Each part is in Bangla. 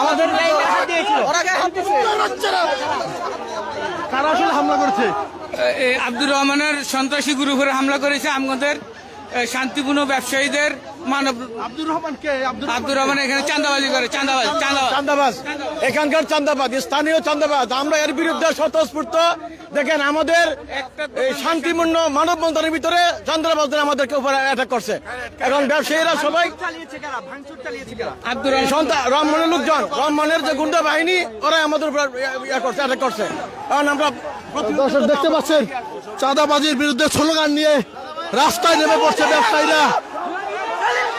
আমাদের লাইনে হাত দিয়েছিল। ওরা গায়ে হাত দিয়েছে। কারা আসলে হামলা করেছে? আব্দুর রহমানের সন্ত্রাসী গ্রুপের হামলা করেছে আমাদের শান্তিপূর্ণ ব্যবসায়ীদের মানব আব্দুর রহমান কে? আব্দুর আব্দুর রহমান এখানে চাঁদাবাজি করে চাঁদাবাজ চাঁদাবাজ চান্দাবাজ এখানকার চান্দাবাজ স্থানীয় চান্দাবাজ আমরা এর বিরুদ্ধে স্বতঃস্ফূর্ত। দেখেন আমাদের এই শান্তিপূর্ণ মানববন্ধনের ভিতরে চান্দাবাজদের আমাদেরকে উপরে অ্যাটাক করছে। এখন ব্যবসায়ীরা সবাই চালিয়েছে কারা? ভাঙচুর চালিয়েছে কারা? আব্দুর রহমান সন্তান রহমানের লোকজন রহমানের যে গুন্ডা বাহিনী ওরা আমাদের উপর ইয়ে করছে অ্যাটাক করছে। কারণ আমরা দর্শক দেখতে পাচ্ছেন চাঁদাবাজির বিরুদ্ধে স্লোগান নিয়ে রাস্তায় নেমে পড়ছে ব্যবসায়ীরা।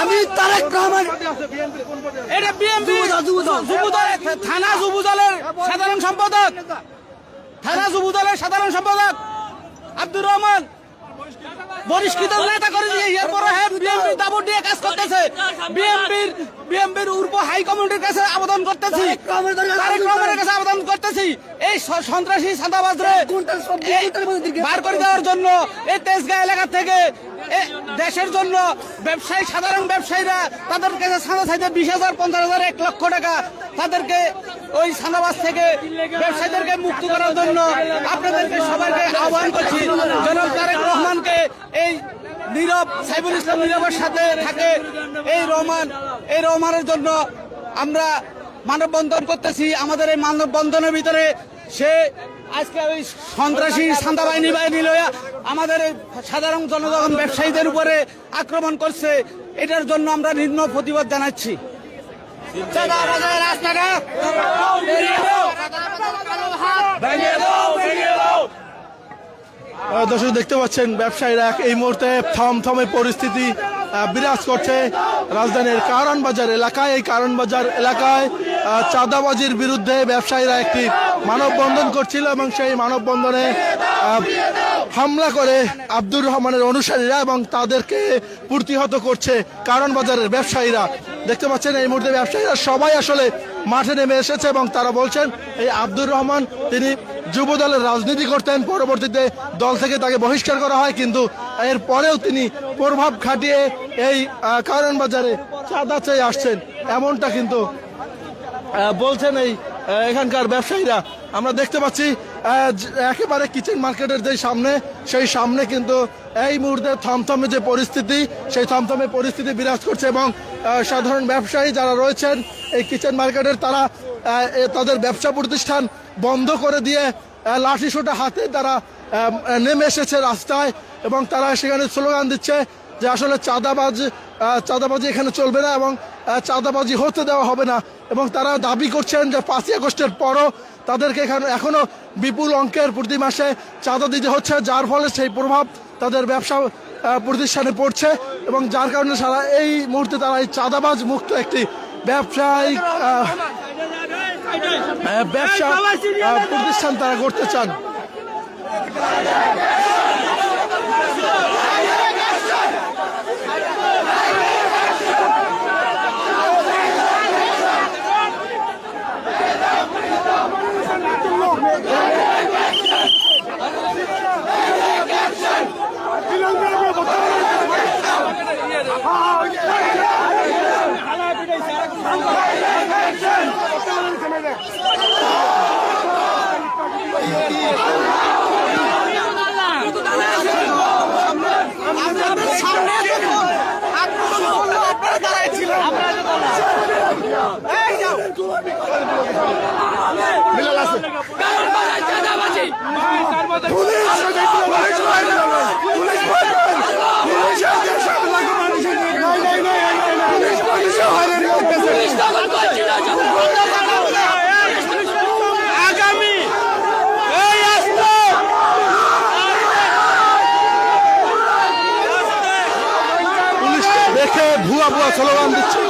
আমি তারেক রহমান। এটা বিএমপি থানা যুবদলের সাধারণ সম্পাদক। থানা যুবদলের সাধারণ সম্পাদক আব্দুর রহমান। বহিষ্কৃত নেতা করে দিয়ে এরপর বিএনপি দাবর নিয়ে কাজ করতেছে। বিএমপির বিএমপির উর্ব হাই কমিটির কাছে আবেদন করতেছি। তারেক কাছে আবেদন করতেছি। এই সন্ত্রাসী সাদাবাজরে বার করে দেওয়ার জন্য এই তেজগাঁ এলাকা থেকে দেশের জন্য ব্যবসায়ী, সাধারণ ব্যবসায়ীরা তাদের কাছে সাদা চাইতে বিশ হাজার, পঞ্চাশ হাজার, এক লক্ষ টাকা তাদেরকে ওই সাদাবাজ থেকে ব্যবসায়ীদেরকে মুক্ত করার জন্য আপনাদেরকে সবাইকে আহ্বান করছি। জনাব তারেক রহমানকে এই নীরব সাইবুল ইসলাম নীরবের সাথে থাকে এই রহমান, এই রহমানের জন্য আমরা মানববন্ধন করতেছি। আমাদের এই মানববন্ধনের ভিতরে সে আজকে ওই সন্ত্রাসী সান্দা বাহিনী বাহিনী লইয়া আমাদের এই সাধারণ জনগণ ব্যবসায়ীদের উপরে আক্রমণ করছে এটার জন্য আমরা নিম্ন প্রতিবাদ জানাচ্ছি। দর্শক দেখতে পাচ্ছেন ব্যবসায়ীরা এক- এই মুহূর্তে থমথমে পরিস্থিতি বিরাজ করছে রাজধানীর কারণ বাজার এলাকায়। এই কারণ বাজার এলাকায় চাঁদাবাজির বিরুদ্ধে ব্যবসায়ীরা একটি মানববন্ধন করছিল এবং সেই মানববন্ধনে হামলা করে আব্দুর রহমানের অনুসারীরা এবং তাদেরকে প্রতিহত করছে কারণ বাজারের ব্যবসায়ীরা। দেখতে পাচ্ছেন, এই মুহূর্তে ব্যবসায়ীরা সবাই আসলে মাঠে নেমে এসেছে এবং তারা বলছেন, এই আব্দুর রহমান, তিনি যুব দলের রাজনীতি করতেন, পরবর্তীতে দল থেকে তাকে বহিষ্কার করা হয়, কিন্তু এর পরেও তিনি প্রভাব খাটিয়ে এই কারণ বাজারে চাঁদা চেয়ে আসছেন। এমনটা কিন্তু বলছেন এই এখানকার ব্যবসায়ীরা। আমরা দেখতে পাচ্ছি একেবারে কিচেন মার্কেটের যে সামনে, সেই সামনে কিন্তু এই মুহূর্তে থমথমে যে পরিস্থিতি, সেই থমথমে পরিস্থিতি বিরাজ করছে এবং সাধারণ ব্যবসায়ী যারা রয়েছেন এই কিচেন মার্কেটের তারা তাদের ব্যবসা প্রতিষ্ঠান বন্ধ করে দিয়ে লাঠি সোটা হাতে তারা নেমে এসেছে রাস্তায় এবং তারা সেখানে স্লোগান দিচ্ছে যে আসলে চাঁদাবাজ চাঁদাবাজি এখানে চলবে না এবং চাঁদাবাজি হতে দেওয়া হবে না। এবং তারা দাবি করছেন যে পাঁচই আগস্টের পরও তাদেরকে এখানে এখনও বিপুল অঙ্কের প্রতি মাসে চাঁদা দিতে হচ্ছে, যার ফলে সেই প্রভাব তাদের ব্যবসা প্রতিষ্ঠানে পড়ছে এবং যার কারণে সারা এই মুহূর্তে তারা এই চাঁদাবাজ মুক্ত একটি ব্যবসায়িক ব্যবসা প্রতিষ্ঠান তারা করতে চান। মিলাল আছে। আগামী এই আসতো। দেখে ভুয়া ভুয়া চলবান দিচ্ছে।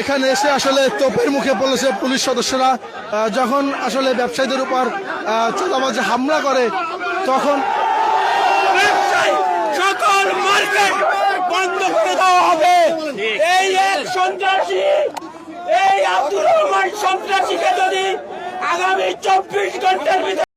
এখানে এসে আসলে তোপের মুখে পড়েছে পুলিশ সদস্যরা। যখন আসলে ব্যবসায়ীদের উপর চাঁদাবাজি হামলা করে, তখন সকল মার্কেট বন্ধ করে দেওয়া হবে। এই এক সন্ত্রাসী এই আব্দুর রহমান সন্ত্রাসীকে যদি আগামী চব্বিশ ঘণ্টার ভিতরে